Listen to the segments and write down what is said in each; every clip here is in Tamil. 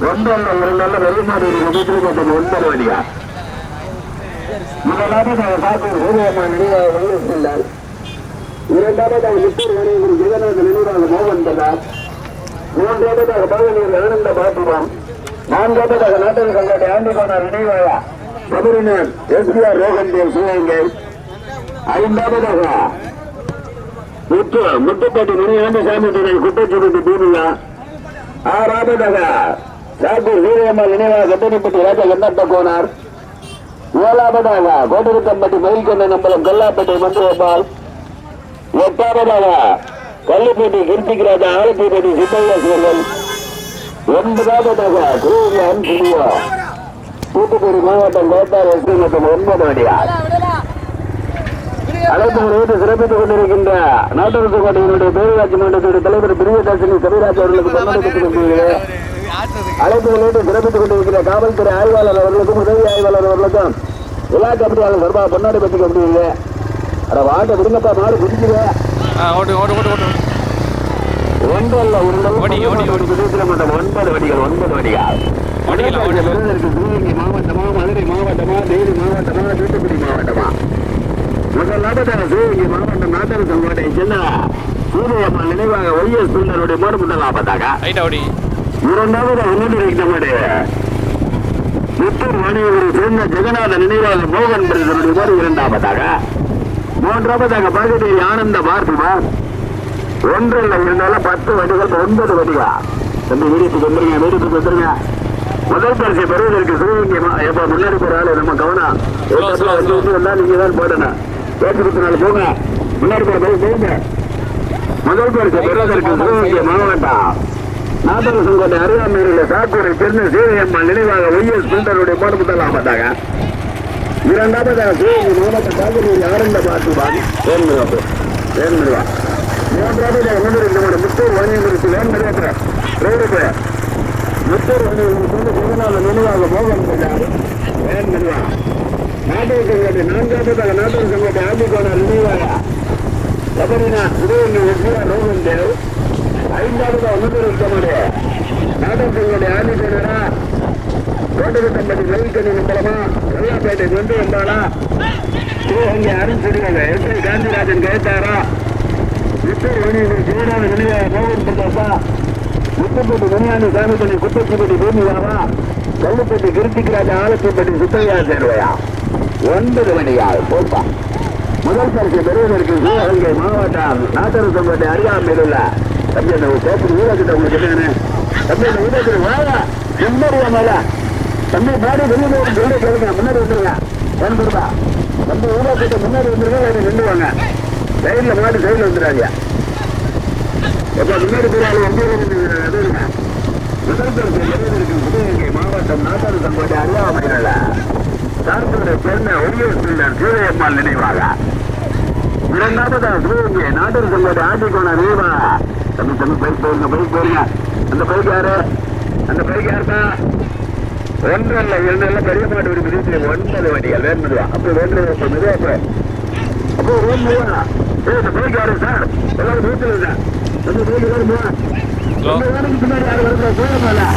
ஒன்றல்ல இரண்டல்ல வெளிநாடு ஒன்பது வழியா முதலாவதாக சாத்தூர் சூரியம்மா நினைவாக வெள்ளிருந்தார் இரண்டாவதாக முத்தூர் வணிகர் ஜெகநாத நினைவாக மோகன் மூன்றாவதாக பகவனூர் ஆனந்த பாபுராம் நான்காவதாக நாட்டக சங்கத்தை ஆண்டிகோனார் நினைவாக சபரிநாத் எஸ்பிஆர் ரோகன் சிவகங்கை ஐந்தாவதாக முத்து முத்துப்பட்டி மணியாண்டி சாமி துணை குட்டச்சுருட்டு பூமியா ஆறாவதாக சாத்தூர் சூரியம்மாள் நினைவாக கட்டணிப்பட்டி ராஜா எண்ணத்த கோனார்? ஏழாவதாக கோட்டருத்தம்பட்டி மயில்கொண்ட நம்பலம் கல்லாப்பேட்டை மந்திரபால் எட்டாவதாக கள்ளிப்பேட்டை கிருத்திக் ராஜா ஆலத்திப்பட்டி சித்தையா சீர்கள் ஒன்பதாவதாக குருவியான் புதியா தூத்துக்குடி மாவட்டம் கோட்டார் எஸ்பி மற்றும் ஒன்பது அடியார். அழைப்பு நிலையத்தை சிறப்பித்துக் கொண்டிருக்கின்ற நாட்டரசு கோட்டையினுடைய பேரூராட்சி மன்றத்துடைய தலைவர் பிரியதர்ஷினி கவிராஜ் அவர்களுக்கு அழைப்பு நிலையத்தை சிறப்பித்துக் கொண்டிருக்கிற காவல்துறை ஆய்வாளர் அவர்களுக்கும் உதவி ஆய்வாளர் அவர்களுக்கும் விழா கமிட்டியாளர் சர்பா பொன்னாடி பற்றி கொண்டிருக்கீங்க அட வாட்ட விடுங்கப்பா மாடு குடிக்குது ஆ ஓட்டு ஓட்டு ஓட்டு ஓட்டு. மன்றம் ஒன்பது வடிகள் ஒன்பது வடிகள். சிவகங்கை மாவட்டமா மதுரை மாவட்டமா தேனி மாவட்டமா தூத்துக்குடி மாவட்டமா. முதலாவதாக சிவகங்கை மாவட்டம் நாட்டர் சங்கோட்டை செல்ல சூரியம்மா நினைவாக ஒய்எஸ் பிள்ளருடைய ரைட்டா ஓடி. இரண்டாவது நம்முடைய முத்தூர் வாணியூரை சேர்ந்த ஜெகநாத நினைவாக மோகன் பிரதருடைய மோடு இரண்டாவதாக. மூன்றாவதாக பகுதியை ஆனந்த பார்த்திபார் ஒன்றில் இருந்தாலும் பத்து வடிகள் ஒன்பது வடிகா தம்பி வீட்டுக்கு வந்துருங்க வீட்டுக்கு வந்துருங்க. முதல் பரிசை பெறுவதற்கு சிவகங்கை எப்ப முன்னாடி போற ஆளு நம்ம கவனம். வந்தா நீங்க தான் போடணும். ஏற்றுக்கு நாலு போங்க. முன்னாடி போற போங்க. முதல் பரிசை பெறுவதற்கு சிவகங்கை மாவட்டம். நாதர சங்கோட்டை அருகாமையில் சாத்தூரை சேர்ந்த சீதையம்மா நினைவாக ஒய்எஸ் பில்டருடைய போட்டு முதலாமட்டாங்க இரண்டாவதாக சிவகங்கை மாவட்ட காவிரி ஆனந்த பார்த்துவான் வேன்மிருவா வேன்மிருவா மூன்றாவதாக முன்னூறு முத்தூர் வணிகங்களுக்கு வேன்மிருவா ரோடு முத்தூர் வணிகங்களுக்கு வந்து நினைவாக மோகன் பஜார் வேன்மிருவா நாடக சங்கத்தை நான்காவதாக நாடக சங்கத்தை ஆதிக்கோண நினைவாக சபரினா சிவகங்கை ரோகன் தேவ். ஐந்தாவது ஒன்று இருக்கமாடு நாடகங்களுடைய ஆதிக்கோணரா கோட்டகத்தம்பதி ரவிக்கணி நம்பலமா வெள்ளாப்பேட்டை கொண்டு வந்தாளா? சிவகங்கை அருண் சிறுவங்க எஸ். ஐ. காந்திராஜன் கேட்டாரா? முத்தூர் வணிகர் ஜெயராம நினைவாக மோகன் பிரதாசா முத்துப்பட்டி மணியாண்டி சாமிப்பட்டி குத்தச்சிப்பட்டி பூமியாவா? கல்லுப்பட்டி கிருத்திக்ராஜா ஆலத்திப்பட்டி சுத்தையா சேர்வையா ஒன்பது மணியால் போப்பா. முதல் பரிசு பெறுவதற்கு சிவகங்கை மாவட்டம் நாட்டரசம்பட்டி அருகாமையில் உள்ள தம்பி அந்த கோப்பு ஊழக்கிட்ட உங்களுக்கு என்னன்னு தம்பி அந்த ஊழத்தில் வாங்க எம்மறியா மேல தம்பி மாடி வெளியில ஒரு சொல்ல கேளுங்க முன்னாடி வந்துருங்க வந்துருதா தம்பி ஊழக்கிட்ட முன்னாடி வந்துருங்க இல்லை நின்றுவாங்க சைடில் மாடி சைடில் வந்துடுறாங்க எப்போ முன்னாடி போறாங்க வந்து அதுங்க முதல் மாவட்டம் நாட்டரசம்பட்டி அருகாமையில் உள்ள சார்புடைய சேர்ந்த ஒரியூர் பிள்ளர் சீதையம்மாள் நினைவாக இரண்டாவதா சிவகங்கை நாட்டர் ஆண்டிக்கோண நினைவா தம்பி தம்பி பைக் போயிருங்க பைக் போயிருங்க அந்த பைக் யாரு? அந்த பைக் யாருப்பா? ஒன்றல்ல இரண்டல்ல பெரிய மாட்டு ஒரு பிரிவில் ஒன்பது வண்டிகள் வேணுமெதுவா அப்போ வேண்டு மெதுவா அப்போ அப்போ ரூம் மூவா ஏ இந்த பைக் யாரு சார்? எல்லாரும் வீட்டில் இருக்கா தம்பி பைக் யாரு மூவா Hello? நம்ம வேலைக்கு பின்னாடி யாரு வருது போயிருந்தா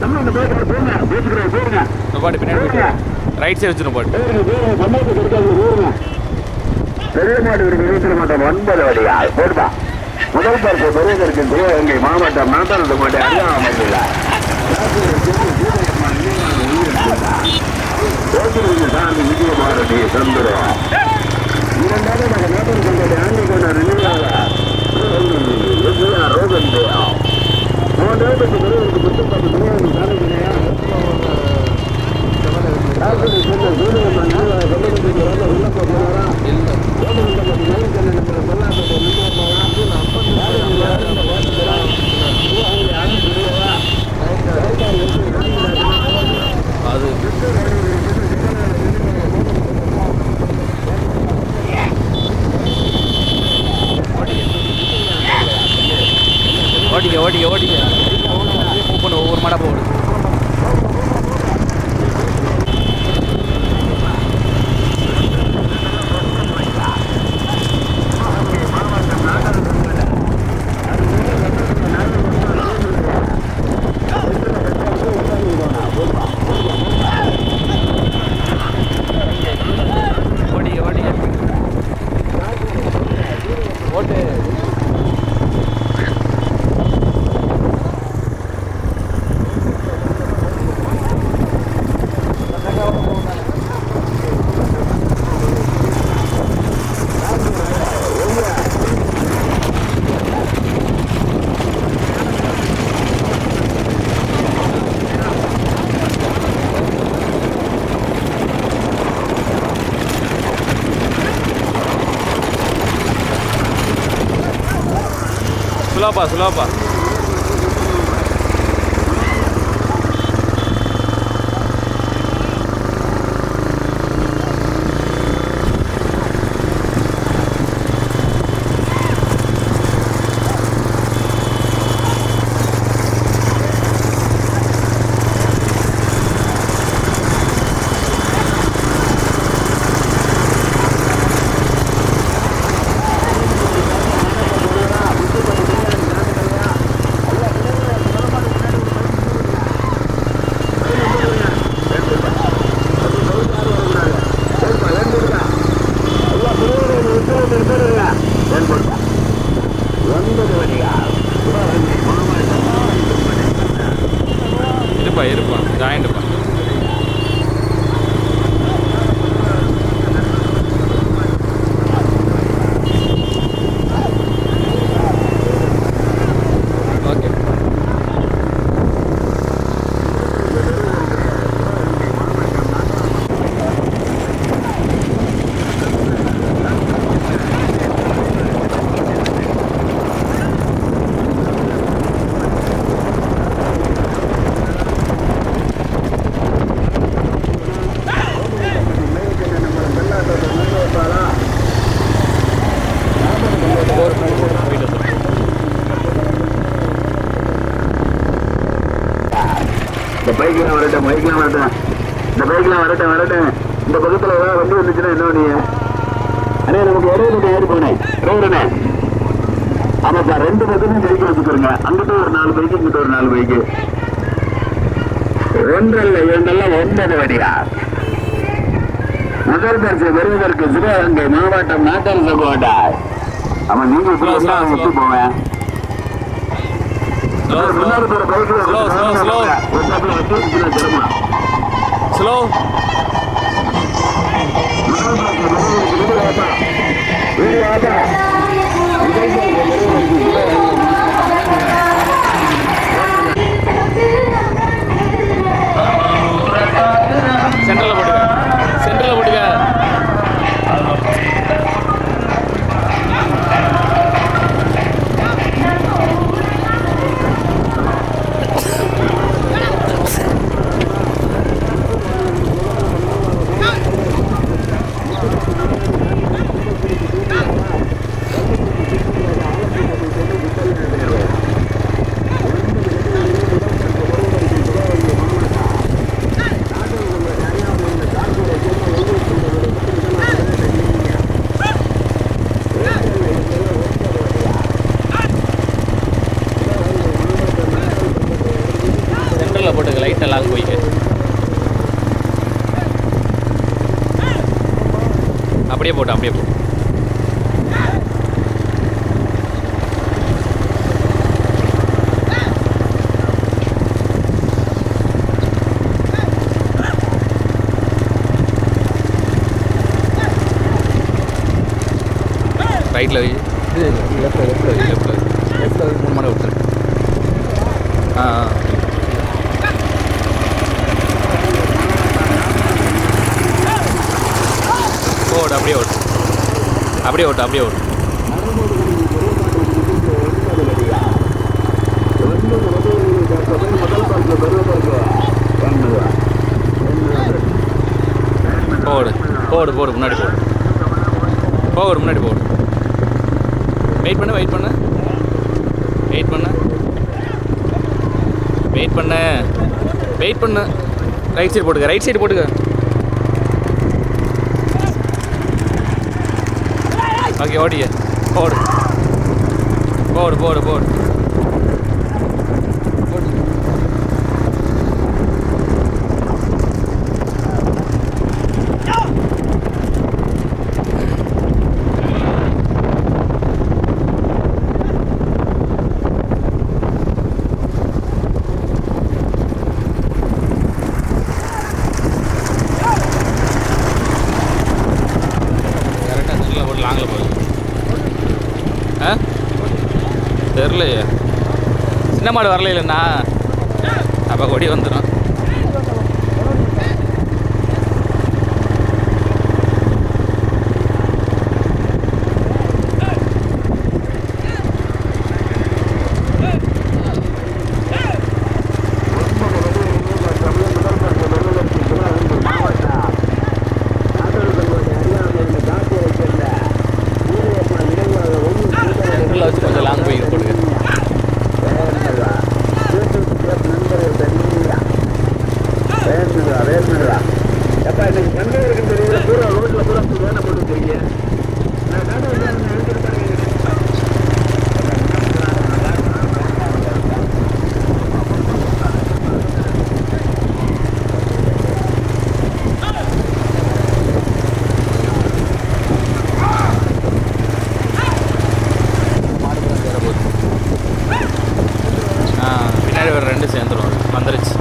தம்பி இந்த பைக் யாரு? போங்க. வீட்டுக்கு போயிருங்க பாட்டு பின்னாடி ரைட் சைடு வச்சிரும் பாட்டு. பெரிய மாடு ஒரு இருபத்தி மாட்டம். ஒன்பது வடியா போடுப்பா. முதல் பார்க்க பெறுவதற்கு சிவகங்கை மாவட்டம் நாட்டாளது மாட்டை அறியாமல் சாமி விஜயபாரதி சந்திரம் இரண்டாவது நாங்கள் நாட்டம் சொல்றது ஆண்டி கொண்ட நினைவாக ரோகன் தேவ். மூன்றாவது பெறுவதற்கு புத்தகம் slopa, slopa. வச்சுக்கிறோங்க அங்கிட்ட ஒரு நாலு பைக்கு இங்கிட்ட ஒரு நாலு பைக்கு ஒன்றல்ல இரண்டல்ல ஒன்பது வடியா முதல் பரிசு பெறுவதற்கு சிவகங்கை மாவட்டம் நாட்டரசு கோட்டை அவன் நீங்க. விட்டு போவேன். Slow, slow. முன்னாடி போற பைக்ல Slow, slow, slow. ஒரு தப்புல வச்சு வச்சுன்னா திரும்பலாம் ஸ்லோ சென்டரில் போட்டுக்க சென்டரில் போட்டுக்க சென்டரில் போட்டுக்க லைட்டாக லாங் போய்க்க அப்படியே போட்டு அப்படியே போட்டு ரைட்டில் வை லெஃப்ட்டில் லெஃப்ட்டில் லெஃப்ட்டில் மூணு மணி விட்டுரு ஆ ஆ ஓட்டு அப்படியே ஓட்டு அப்படியே ஓட்டு அப்படியே ஓட்டு போடு போடு போடு முன்னாடி போடு. போடு முன்னாடி போடு. வெயிட் பண்ண வெயிட் பண்ண. வெயிட் பண்ண. வெயிட் பண்ண. வெயிட் பண்ண. ரைட் சைடு போட்டுக்க ரைட் சைடு போட்டுக்க. ஓகே ஓடிய போடு போடு போடு போடு வரலையே. சின்ன மாடு வரல அப்போ கொடி வந்துடும் எனக்கு கண்டே இருக்குன்னு தெரியல பூரா ரோட்ல பூரா வேலை போட்டு வச்சிருக்கீங்க நான் காட்ட வந்தேன் எடுத்துட்டு பாருங்க ஆ பின்னாடி ஒரு ரெண்டு சேர்ந்துரும் வந்துருச்சு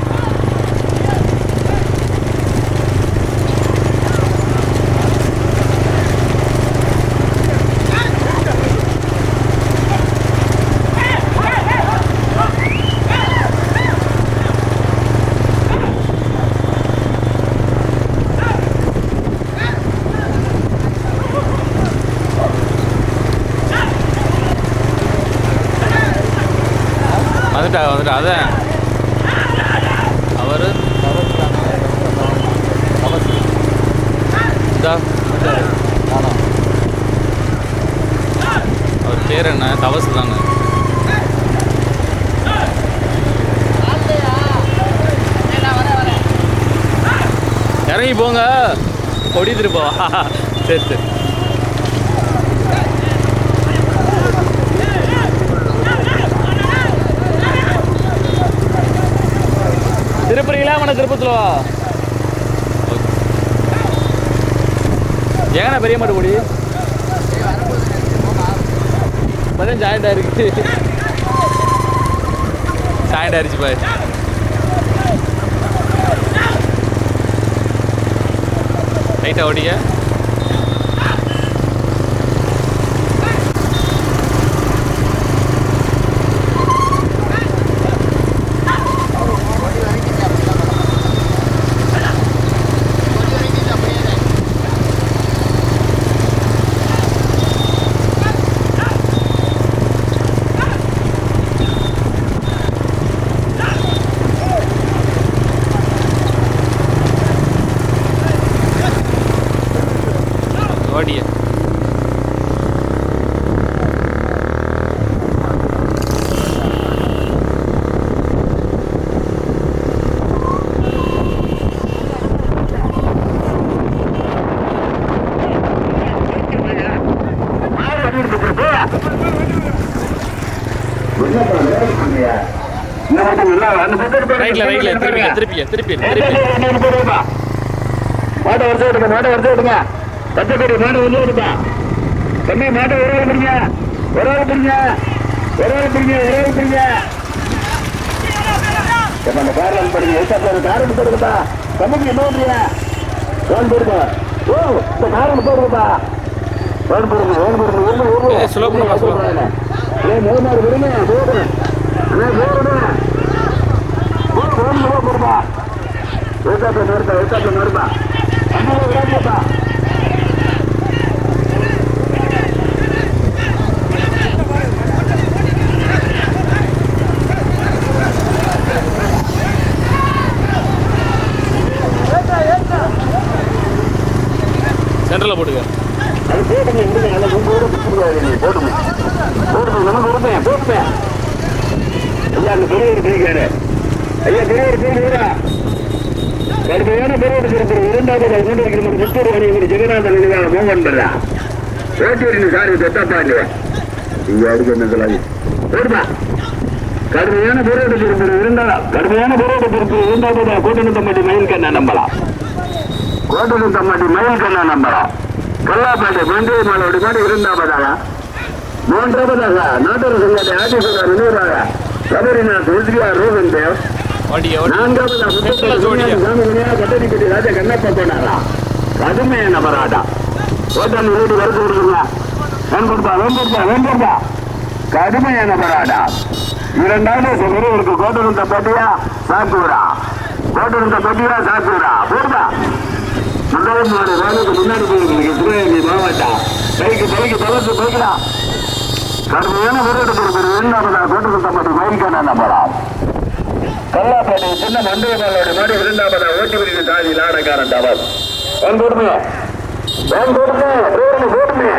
வந்துட்டா வந்துட்டா அதான் அவர் அவர் பேர் என்ன? தவசு தாங்க இறங்கி போங்க. கொடி திருப்பா சரி சரி. திருப்புறீங்களா மன திருப்பத்தில் வா ஏங்கண்ணா பெரிய மாட்டு கூடி இப்போதான் ஜாயிண்ட் ஆயிருக்கு ஜாயிண்ட் ஆயிருச்சு பாய். ரைட்டாக ஓடிங்க ஓடிய ரைட்ல ரைட்ல திருப்பிங்க திருப்பிங்க திருப்பி திருப்பி மாட்டை வருஷம் விடுங்க மாட்டை வருஷம் விடுங்க பச்சைக்கறி மாடு வந்து விடுப்பா தம்பி மாட்டை ஒரு ஆள் பிடிங்க. ஒரு ஆள் பிடிங்க. ஒரு ஆள் பிடிங்க ஒரு ஆள் பிடிங்க. அந்த காரில் படிங்க ஏசாப்பில் ஒரு காரணம் போடுங்கப்பா தம்பிக்கு என்ன பண்றீங்க? போடுங்க ஓ இந்த காரணம் போடுங்கப்பா போடுங்க போடுங்க. ஏ விடுங்க போடுங்க அண்ணா போடுங்க ஓ வேன் போடுங்க போடுப்பா ஏசாப்பில் நிறுத்தா ஏசாப்பில் நிறுத்தா சொல்லாது போடுமா? கடுமையான பெரியவர் இருக்கிற இரண்டாவது கடுமையான பெரியவர் இருக்கிற இரண்டாவது கூட்டணத்தம்பட்டி மயில் கண்ணா நம்பலாம். கோட்டகுந்தம்மட்டி மயில் கண்ணா நம்பலாம். கல்லாப்பேட்டை மந்திரி மாலோடி மாதிரி இருந்தாபதாக மூன்றாவதாக நாட்டர் சங்கத்தை ஆட்சிசர் நினைவாக சபரிநாத் எஸ்பிஆர் ரோகன் தேவ். கட்டடிப்பட்டி ராஜா கண்ணப்ப போனாரா? கடுமையான போராட்டம். ஓட்டம் வீடு வருது விடுங்க வெண்படுப்பா வெண்படுப்பா வெண்படுப்பா கடுமையான போராட்டம். இரண்டாவது ஒருவருக்கு கோட்டகுந்த பட்டியா? சாக்கூரா? கோட்டகுந்த பெட்டியா? சாப்பிடுறா போடுதா முதல் மாடு வேலைக்கு முன்னாடி போயிருக்கு சிவகங்கை மாவட்டம். பைக்கு பைக்கு தளர்த்து போய்க்கலாம் கடுமையான விருது கொடுக்குற இரண்டாவதா கோட்டகுந்த பட்டி மயில்கான நம்பலாம் கல்லாப்பேட்டை சின்ன மண்டபங்களோட மாடி இரண்டாவதா ஓட்டி விரிவு தாதி நாடகாரன் டவர் வந்து போடுமே. வந்து போடுமே. ரோடு போடுமே.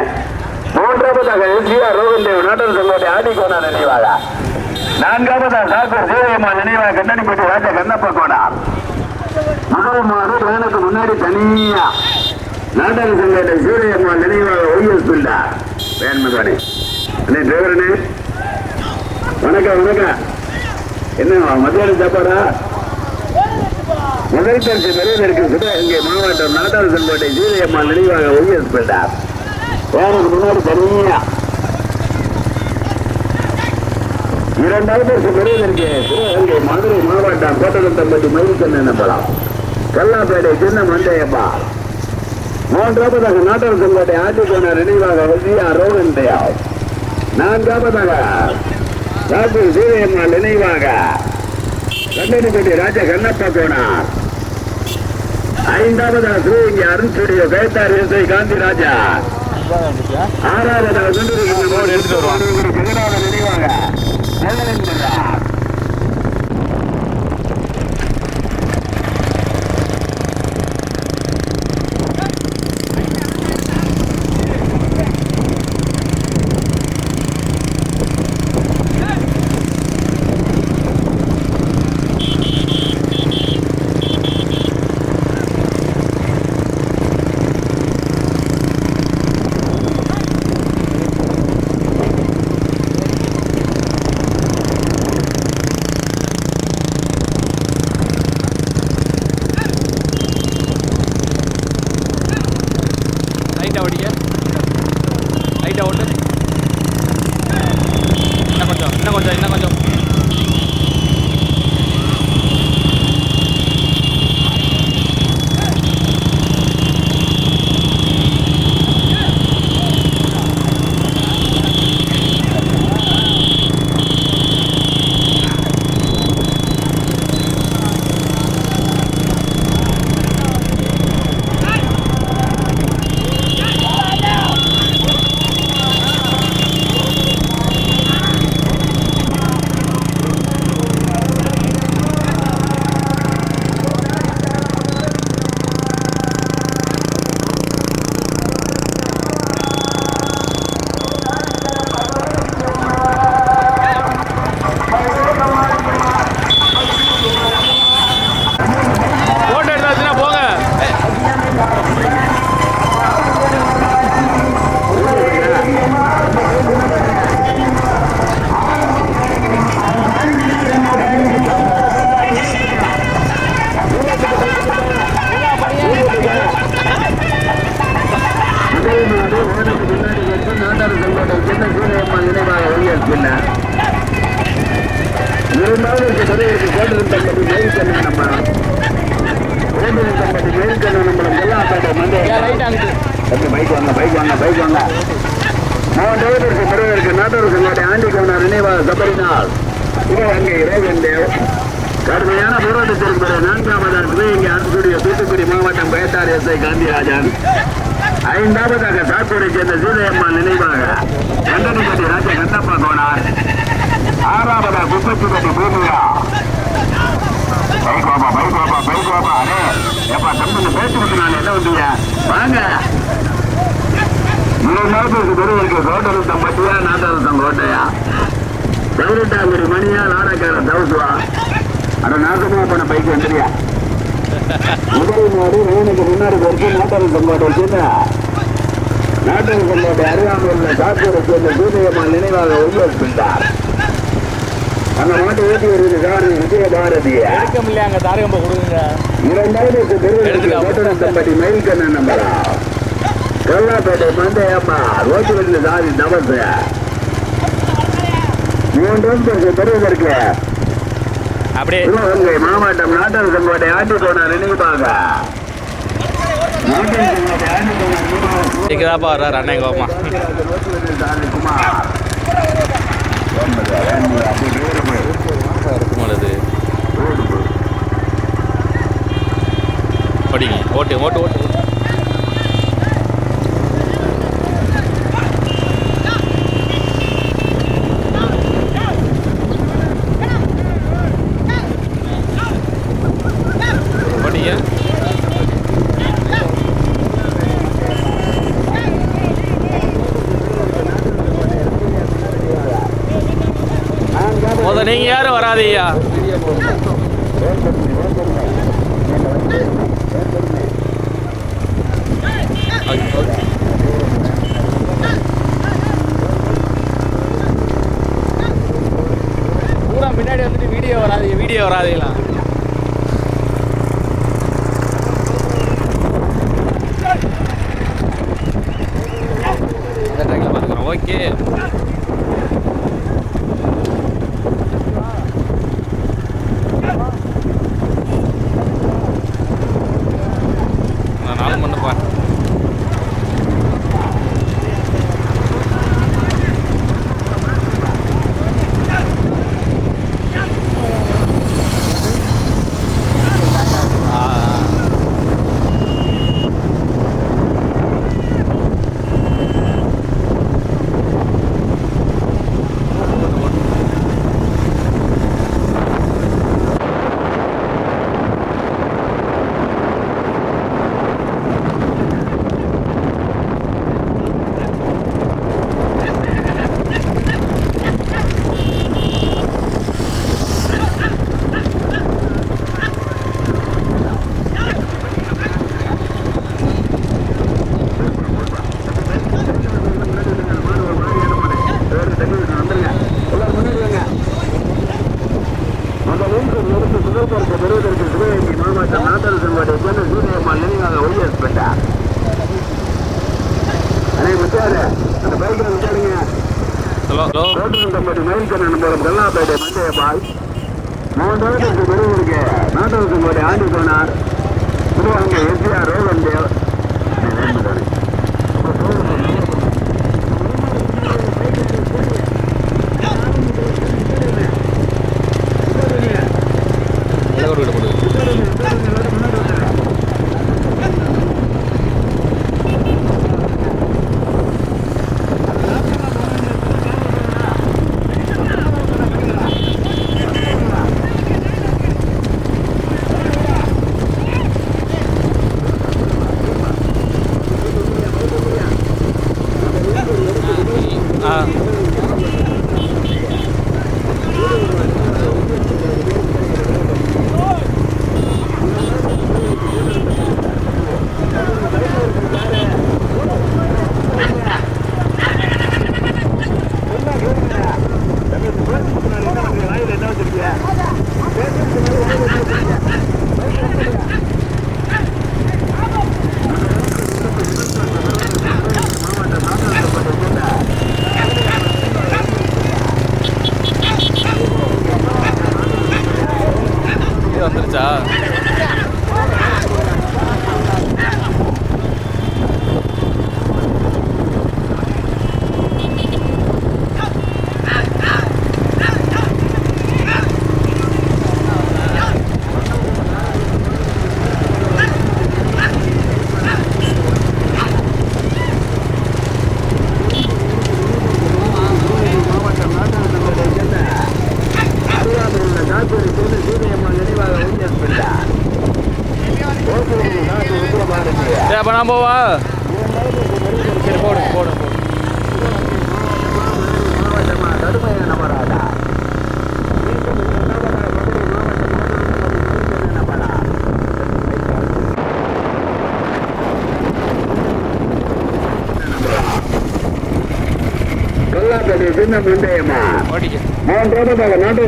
மூன்றாவதாக எம்ஜிஆர் ரோகன் நாட்டல் நாட்டர் சங்கோட்டை ஆடிக்கோனா நினைவாக நான்காவதாக டாக்டர் தேவையம்மா நினைவாக கண்ணனிப்பட்டி ராஜா கண்ணப்ப கோனா முதல் மாடு வேனுக்கு முன்னாடி தனியா நாட்டல் சங்கத்தை சூரியம்மா நினைவாக ஒய்எஸ் பில்டா வேன்மதானே அண்ணே டிரைவரனே வணக்கம் வணக்கம். என்ன மத்தியானம் சாப்பாடா? முதல் பரிசு பெறுவதற்கு இங்கே மாவட்டம் நாடார் செங்கோட்டை சூரியம்மா நினைவாக ஒய்எஸ் பில்லா வேனுக்கு முன்னாடி தனியா. இரண்டாவது பரிசு பெறுவதற்கு சிவகங்கை மதுரை மாவட்டம் கோட்டகத்தம்பட்டி மயில்கண்ணன் நம்பலாம் கல்லாப்பேட்டை சின்ன மண்டையப்பா. மூன்றாவதாக நாட்டார் செங்கோட்டை ஆண்டிக்கோன நினைவாக வசியா ரோகன் தயாள் நான்காவதாக ராஜு சீதையம்மா நினைவாக கண்டனிப்பட்டி ராஜ கண்ணப்பா கோனார். ஐந்தாவதாக சிவகங்கை அருண் ஸ்டுடியோ கைத்தார் எஸ்ஐ காந்தி ராஜா ஆறாவதாக போர்டு எடுத்துட்டு வருவான். வாங்க. மூணு நாளுக்கு பெருவருக்கு கோட்டல் தம்பட்டியா நாட்டாளத்தம் கோட்டையா மணியா நாடக்கார தவசுவா அட நாசமா போன பைக் முதல் மாடு வேனுக்கு முன்னாடி வரைக்கும் நாட்டாள சங்கோட்டை சேர்ந்த. நாட்டாள சங்கோட்டை அருகாமல் உள்ள சேர்ந்த சூரியம்மா நினைவாக உருவாக்கிட்டார் அந்த மாட்டை ஓட்டி வருவது காரணி விஜய பாரதியா எடுக்க முடியல அங்கே தாரகம்ப கொடுங்க இரண்டாவது பெருவருக்கு எடுத்துக்கலாம். கோட்டல் தம்பட்டி மயில்கண்ணன் நம்பரா கல்லாப்பேட்டை மந்தையம்மா ரோட்டு வெளியில் சாதி நவச மூன்றாவது பெறுவதற்கு அப்படியே. மாவட்டம் நாட்டார் செங்கோட்டை செங்கோட்டை ஆட்டிக்கோணர் நினைவாக இதுக்குதாப்பா வர்றாரு அண்ணன் கோமா. குமார் அப்படி பேரு போய் இருக்குமானது ஓட்டிங்க ஓட்டு ஓட்டு ஓட்டு. நீங்க யாரும் வராதீயா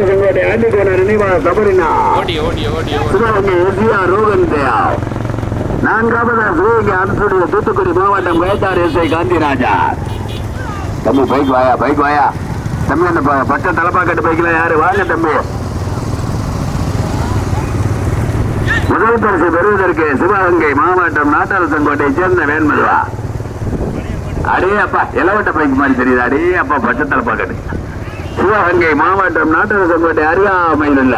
சங்கோட்டை ஆண்டிக்கோன நினைவாக சபரினா ரோகன் தேவ் நான்காவதாக சிவகங்கை அரசுடைய தூத்துக்குடி மாவட்டம் வேட்டார் எஸ்ஐ காந்திராஜா. தம்பி பைக் வாயா பைக் வாயா? தம்பி அந்த ப- பச்சை தலைப்பாக்கட்டு பைக்கில் யாரு? வாங்க தம்பி. முதல் பரிசு பெறுவதற்கு சிவகங்கை மாவட்டம் நாட்டார் செங்கோட்டையை சேர்ந்த வேன்மதுவா அடே அப்பா இளவட்ட பைக் மாதிரி தெரியுது. அடே அப்பா பச்சை தலைப்பாக்கட்டு சிவகங்கை மாவட்டம் நாட்டார் அருகாமையில் உள்ள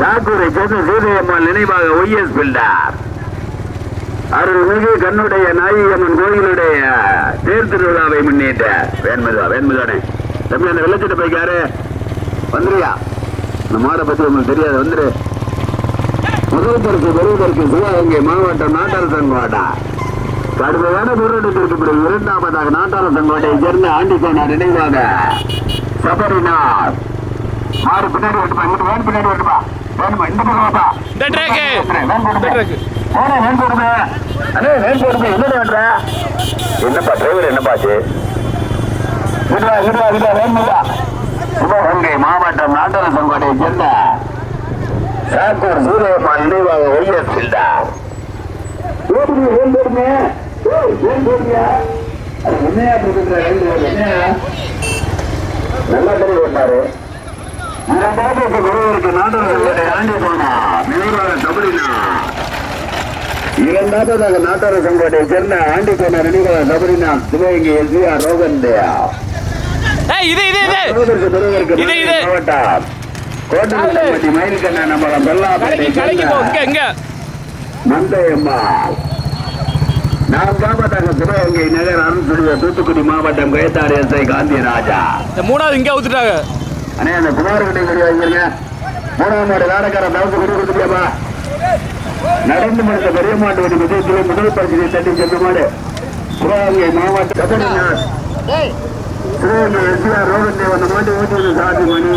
சாக்கூரை சேர்ந்த சீதையம்மாள் நினைவாக ஒய்எஸ் பில்டர் அருள்மிகு கண்ணுடைய நாயகம்மன் கோயிலுடைய தேர் திருவிழாவை முன்னிட்டு வேண்மதா வேண்மதானே தம்பி அந்த வெள்ளச்சட்டை பைக்காரு வந்துருயா? இந்த மாடை பற்றி உங்களுக்கு தெரியாது வந்துரு. முதல் பரிசு பெறுவதற்கு சிவகங்கை மாவட்டம் நாட்டரசன் கோட்டா கடுமையான போராட்டத்திற்கு பிறகு இரண்டாவதாக நாட்டாரசன் கோட்டையை சேர்ந்த ஆண்டிக்கோனார் நினைவாக. சபரிநாத். மாறு பின்னாடி ஓட்டுப்பா இங்கிட்டு வேன் பின்னாடி ஓட்டுப்பா. வேணுமா இந்த பக்கம் வாப்பா இந்த ட்ராக்கு போனே வேன் போடுமே அண்ணே வேன் போடுமே என்ன பண்ற? என்னப்பா டிரைவர் என்னப்பா ஆச்சு? விடுவா விடுவா விடுவா வேன் போடா சிவகங்கை மாவட்டம் நாட்டர சங்கோடையை சேர்ந்த சாக்கூர் சூரியம்மாள் நினைவாக ஒய்எஸ் இல்லா ஓடுமே போடுமியா அது என்னையா கொடுக்குற வேன் என்னையா நல்லா தெரிய வந்தாரு நாட்டார சங்கோட்டை சேர்ந்த ஆண்டி போன நினைவாக தபடினா சிவகங்கை எஸ்பிஆர் ரோகன் தேயா ஏய் இது இது இது இது. மாவட்டம் கோட்டப்பட்டி மயில்கண்ணா நம்ம பெல்லாப்பேட்டை மந்தையம்மா நாம் காப்பட்டாங்க சிவகங்கை நகர் அரசு தூத்துக்குடி மாவட்டம் கைத்தார் எஸ்ஐ காந்தி ராஜா இந்த மூணாவது இங்க ஊத்துட்டாங்க. அண்ணே அந்த குமாரகிட்ட கொடி வாங்கிருங்க மூணாம் மாடு வேலைக்கார தவிர்த்து கொடி கொடுத்துட்டியாப்பா. நடந்து முடிந்த பெரிய மாட்டு வண்டி விஜயத்தில் முதல் பரிசு தட்டி சென்ற மாடு. சிவகங்கை மாவட்டம் சிவகங்கை எஸ்ஆர் ரோகன் தேவன் மாட்டு ஓட்டி சாதி மணி